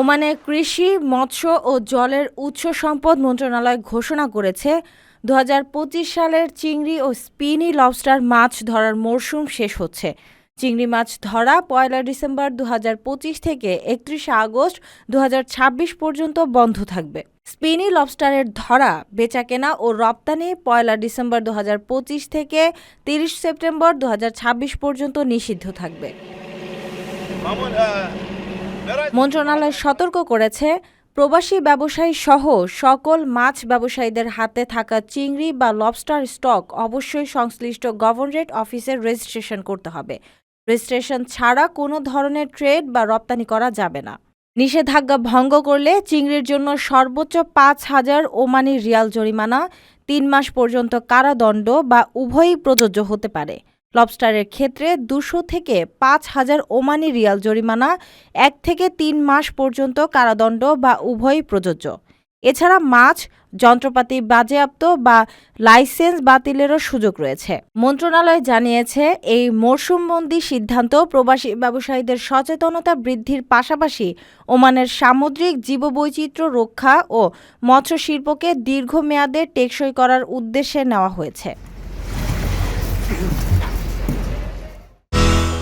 ওমানে কৃষি, মৎস্য ও জলের উৎস সম্পদ মন্ত্রণালয় ঘোষণা করেছে। দু হাজার পঁচিশ সালের চিংড়ি ও স্পিনি লবস্টার মাছ ধরার মরশুম শেষ হচ্ছে। চিংড়ি মাছ ধরা পয়লা ডিসেম্বর দু হাজার পঁচিশ থেকে একত্রিশে আগস্ট দু হাজার ছাব্বিশ পর্যন্ত বন্ধ থাকবে। স্পিনি লবস্টারের ধরা, বেচাকেনা ও রপ্তানি পয়লা ডিসেম্বর দু হাজার পঁচিশ থেকে তিরিশ সেপ্টেম্বর দু হাজার ছাব্বিশ পর্যন্ত নিষিদ্ধ থাকবে। মন্ত্রণালয় সতর্ক করেছে, প্রবাসী ব্যবসায়ী সহ সকল মাছ ব্যবসায়ীদের হাতে থাকা চিংড়ি বা লবস্টার স্টক অবশ্যই সংশ্লিষ্ট গভর্নরেট অফিসে রেজিস্ট্রেশন করতে হবে। রেজিস্ট্রেশন ছাড়া কোনো ধরনের ট্রেড বা রপ্তানি করা যাবে না। নিষেধাজ্ঞা ভঙ্গ করলে চিংড়ির জন্য সর্বোচ্চ পাঁচ হাজার ওমানি রিয়াল জরিমানা, তিন মাস পর্যন্ত কারাদণ্ড বা উভয়ই প্রযোজ্য হতে পারে। লবস্টারের ক্ষেত্রে দুশো থেকে পাঁচ হাজার ওমানি রিয়াল জরিমানা, এক থেকে তিন মাস পর্যন্ত কারাদণ্ড বা উভয়ই প্রযোজ্য। এছাড়া মাছ, যন্ত্রপাতি বাজেয়াপ্ত বা লাইসেন্স বাতিলেরও সুযোগ রয়েছে। মন্ত্রণালয় জানিয়েছে, এই মরশুমবন্দি সিদ্ধান্ত প্রবাসী ব্যবসায়ীদের সচেতনতা বৃদ্ধির পাশাপাশি ওমানের সামুদ্রিক জীববৈচিত্র্য রক্ষা ও মৎস্য শিল্পকে দীর্ঘমেয়াদে টেকসই করার উদ্দেশ্যে নেওয়া হয়েছে।